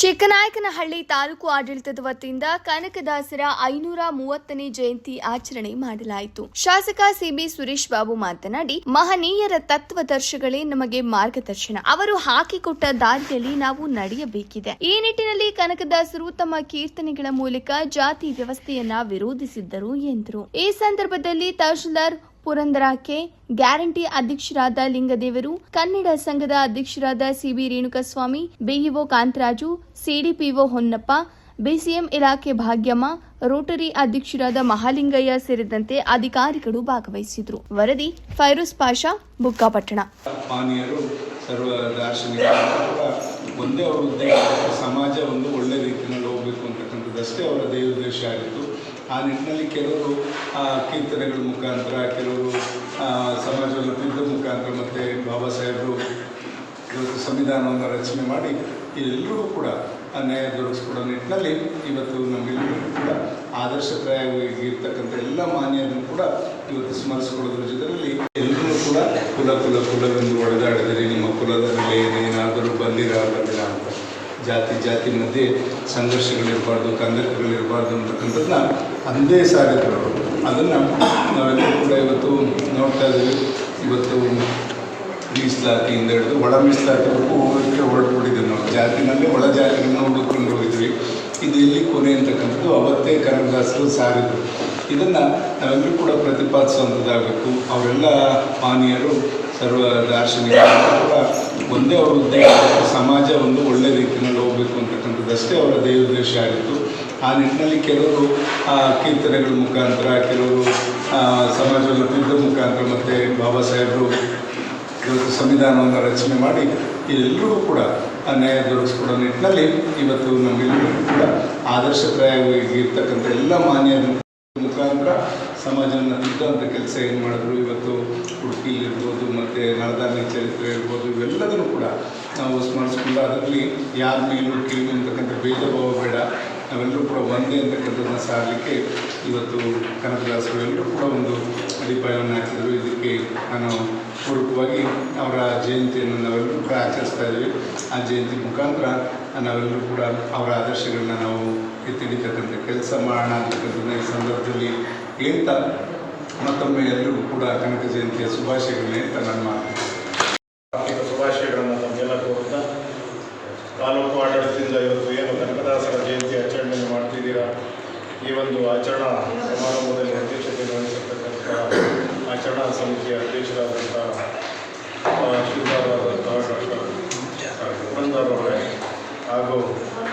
ಚಿಕ್ಕನಾಯಕನಹಳ್ಳಿ ತಾಲೂಕು ಆಡಳಿತದ ವತಿಯಿಂದ ಕನಕದಾಸರ ಐನೂರ ಮೂವತ್ತನೇ ಜಯಂತಿ ಆಚರಣೆ ಮಾಡಲಾಯಿತು. ಶಾಸಕ ಸಿಬಿ ಸುರೇಶ್ ಬಾಬು ಮಾತನಾಡಿ, ಮಹನೀಯರ ತತ್ವದರ್ಶಗಳೇ ನಮಗೆ ಮಾರ್ಗದರ್ಶನ. ಅವರು ಹಾಕಿಕೊಟ್ಟ ದಾರಿಯಲ್ಲಿ ನಾವು ನಡೆಯಬೇಕಿದೆ. ಈ ನಿಟ್ಟಿನಲ್ಲಿ ಕನಕದಾಸರು ತಮ್ಮ ಕೀರ್ತನೆಗಳ ಮೂಲಕ ಜಾತಿ ವ್ಯವಸ್ಥೆಯನ್ನ ವಿರೋಧಿಸಿದ್ದರು ಎಂದರು. ಈ ಸಂದರ್ಭದಲ್ಲಿ ತಹಶೀಲ್ದಾರ್ ಪುರಂದರಾಕೆ ಗ್ಯಾರಂಟಿ ಅಧ್ಯಕ್ಷರಾದ ಲಿಂಗದೇವರು, ಕನ್ನಡ ಸಂಘದ ಅಧ್ಯಕ್ಷರಾದ C B Renukaswamy, BEO Kantharaju, CDPO Honnappa, BCM ಇಲಾಖೆ ಭಾಗ್ಯಮ್ಮ, ರೋಟರಿ ಅಧ್ಯಕ್ಷರಾದ ಮಹಾಲಿಂಗಯ್ಯ ಸೇರಿದಂತೆ ಅಧಿಕಾರಿಗಳು ಭಾಗವಹಿಸಿದ್ರು. ವರದಿ ಫೈರೋಸ್ ಪಾಷಾ, ಬುಕ್ಕಾಪಟ್ಟಣ. ಒಂದೇ ಸಮಾಜ ಒಂದು ಒಳ್ಳೆ ರೀತಿಯಲ್ಲಿ ಹೋಗಬೇಕು ಅವರ ಆ ನಿಟ್ಟಿನಲ್ಲಿ ಕೆಲವರು ಕೀರ್ತನೆಗಳ ಮುಖಾಂತರ, ಕೆಲವರು ಸಮಾಜವನ್ನು ತಿದ್ದ ಮುಖಾಂತರ ಮತ್ತು ಬಾಬಾ ಸಾಹೇಬರು ಇವತ್ತು ಸಂವಿಧಾನವನ್ನು ರಚನೆ ಮಾಡಿ ಎಲ್ಲರಿಗೂ ಕೂಡ ನ್ಯಾಯ ದೊರಕಿಸ್ಕೊಡೋ ನಿಟ್ಟಿನಲ್ಲಿ ಇವತ್ತು ನಮ್ಮೆಲ್ಲರೂ ಕೂಡ ಆದರ್ಶಪ್ರಾಯವಾಗಿ ಇರ್ತಕ್ಕಂಥ ಎಲ್ಲ ಮಾನ್ಯರನ್ನು ಕೂಡ ಇವತ್ತು ಸ್ಮರಿಸಿಕೊಳ್ಳೋದ್ರ ಜೊತೆಯಲ್ಲಿ ಎಲ್ಲರೂ ಕೂಡ ಕುಲ ಕುಲ ಕುಲವೆಂದು ಒಡೆದಾಡಿದರೆ. ಜಾತಿ ಜಾತಿ ಮಧ್ಯೆ ಸಂಘರ್ಷಗಳಿರಬಾರ್ದು, ಕಂದಕಗಳಿರಬಾರ್ದು ಅಂತಕ್ಕಂಥದ್ದನ್ನ ಅಂದೇ ಸಾರಿದ್ರು. ಅವರು ಅದನ್ನು ನಾವೆಲ್ಲರೂ ಕೂಡ ಇವತ್ತು ನೋಡ್ತಾ ಇದ್ದೀವಿ. ಇವತ್ತು ಮೀಸಲಾತಿಯಿಂದ ಹಿಡಿದು ಒಳ ಮೀಸಲಾತಿವರೆಗೂ ಹೋಗೋದಕ್ಕೆ ಹೊರಟುಬಿಟ್ಟಿದ್ದೀವಿ ನಾವು. ಜಾತಿನಲ್ಲಿ ಒಳ ಜಾತಿಯನ್ನು ಹುಡುಕೊಂಡು ಹೋಗಿದ್ವಿ. ಇದು ಇಲ್ಲಿ ಕೊನೆ ಅಂತಕ್ಕಂಥದ್ದು ಅವತ್ತೇ ಕನಕದಾಸರು ಸಾರಿದ್ರು. ಇದನ್ನು ನಾವೆಲ್ಲರೂ ಕೂಡ ಪ್ರತಿಪಾದಿಸುವಂಥದ್ದಾಗಬೇಕು. ಅವರೆಲ್ಲ ಮಾನೀಯರು ಸರ್ವ ದಾರ್ಶನಿಕರು ಕೂಡ ಒಂದೇ ಅವರ ಉದ್ದೇಶ, ಸಮಾಜ ಒಂದು ಅಂತಕ್ಕಂಥದ್ದಷ್ಟೇ ಅವರ ದೇವೋದ್ದೇಶ ಆಗಿತ್ತು ಆ ನಿಟ್ಟಿನಲ್ಲಿ ಕೆಲವರು ಕೀರ್ತನೆಗಳ ಮುಖಾಂತರ, ಕೆಲವರು ಸಮಾಜವನ್ನು ತಿದ್ದ ಮುಖಾಂತರ ಮತ್ತು ಬಾಬಾ ಸಾಹೇಬರು ಇವತ್ತು ಸಂವಿಧಾನವನ್ನು ರಚನೆ ಮಾಡಿ ಎಲ್ಲರಿಗೂ ಕೂಡ ನ್ಯಾಯ ದೊರಕಿಸ್ಕೊಡೋ ನಿಟ್ಟಿನಲ್ಲಿ ಇವತ್ತು ನಮ್ಮೆಲ್ಲರಿಗೂ ಕೂಡ ಆದರ್ಶಪ್ರಾಯವಾಗಿ ಇರ್ತಕ್ಕಂಥ ಎಲ್ಲ ಮಾನ್ಯ ಮುಖಾಂತರ ಸಮಾಜವನ್ನು ತಿದ್ದಂಥ ಕೆಲಸ ಏನು ಮಾಡಿದ್ರು ಇವತ್ತು ಉಡುಪಿಲಿರ್ಬೋದು ಮತ್ತು ನಳದಾನಿ ಚರಿತ್ರೆ ಇರ್ಬೋದು, ಇವೆಲ್ಲದನ್ನು ಕೂಡ ನಾವು ಸ್ಮರಿಸ್ಕೊಂಡು ಅದರಲ್ಲಿ ಯಾರ ಮೇಲೂ, ಕೀಳು ಅಂತಕ್ಕಂಥ ಭೇದ ಭಾವ ಬೇಡ. ನಾವೆಲ್ಲರೂ ಕೂಡ ಒಂದೇ ಅಂತಕ್ಕಂಥದ್ದನ್ನ ಸಾರಲಿಕ್ಕೆ ಇವತ್ತು ಕನಕದಾಸರು ಎಲ್ಲರೂ ಕೂಡ ಒಂದು ಅಡಿಪಾಯವನ್ನು ಹಾಕಿದರು. ಇದಕ್ಕೆ ನಾನು ಪೂರ್ವಕವಾಗಿ ಅವರ ಜಯಂತಿಯನ್ನು ನಾವೆಲ್ಲರೂ ಕೂಡ ಆಚರಿಸ್ತಾ ಇದ್ದೀವಿ. ಆ ಜಯಂತಿ ಮುಖಾಂತರ ನಾವೆಲ್ಲರೂ ಕೂಡ ಅವರ ಆದರ್ಶಗಳನ್ನ ನಾವು ಎತ್ತಿಡಿತಕ್ಕಂಥ ಕೆಲಸ ಮಾಡೋಣ ಅಂತಕ್ಕಂಥದ್ದನ್ನ ಈ ಸಂದರ್ಭದಲ್ಲಿ ಹೇಳ್ತಾ ಮತ್ತೊಮ್ಮೆ ಎಲ್ಲರಿಗೂ ಕೂಡ ಕನಕ ಜಯಂತಿಯ ಶುಭಾಶಯಗಳನ್ನೇ ನನ್ನ ಹಾರ್ದಿಕ ಶುಭಾಶಯಗಳನ್ನು ತಮಗೆಲ್ಲ ಕೋರ್ತಾ ತಾಲೂಕು ಆಡಳಿತದಿಂದ ಇವತ್ತು ಏನು ಕನಕದಾಸರ ಜಯಂತಿ ಆಚರಣೆಯನ್ನು ಮಾಡ್ತಿದ್ದೀರಾ? ಈ ಒಂದು ಆಚರಣಾ ಸಮಾರಂಭದಲ್ಲಿ ಅಧ್ಯಕ್ಷತೆ ವಹಿಸಿರ್ತಕ್ಕಂಥ ಆಚರಣಾ ಸಮಿತಿಯ ಅಧ್ಯಕ್ಷರಾದಂಥ ಶ್ರೀಧರಾದಂತಹ ಡಾಕ್ಟರ್ ಪುರಂದರ್ ಅವರೇ ಹಾಗೂ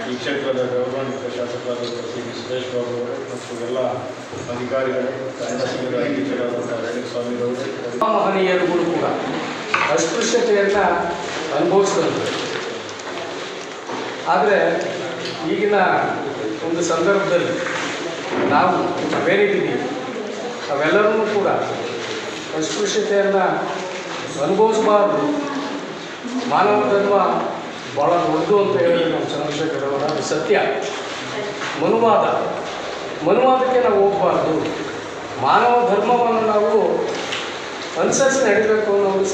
ಈ ಕ್ಷೇತ್ರದ ಗೌರವಾನ್ವಿತ ಶಾಸಕರಾದ ಸಿ ವಿ ಸುರೇಶ್ ಬಾಬು ಅವರೇ ಮತ್ತು ಎಲ್ಲ ಅಧಿಕಾರಿಗಳು ಕನ್ನಡ ಅಧ್ಯಕ್ಷರಾದಂಥ ರೇಣುಸ್ವಾಮಿರವರು ಮಹನೀಯರುಗಳು ಕೂಡ ಅಸ್ಪೃಶ್ಯತೆಯನ್ನು ಅನುಭವಿಸ್ತಂತೆ ಆದರೆ ಈಗಿನ ಒಂದು ಸಂದರ್ಭದಲ್ಲಿ ನಾವು ಬೇರಿದ್ದೀವಿ ಅವೆಲ್ಲರೂ ಕೂಡ ಅಸ್ಪೃಶ್ಯತೆಯನ್ನು ಅನುಭವಿಸಬಾರ್ದು. ಮಾನವ ಧರ್ಮ ಭಾಳ ದೊಡ್ಡದು ಅಂತ ಹೇಳಿ ನಾವು ಅವರ ಸತ್ಯ. ಮನುವಾದ. ಮನುವಾದಕ್ಕೆ ನಾವು ಹೋಗಬಾರ್ದು. ಮಾನವ ಧರ್ಮವನ್ನು ನಾವು ಅನುಸರಿಸಿ ಅನ್ನೋ ಒಂದು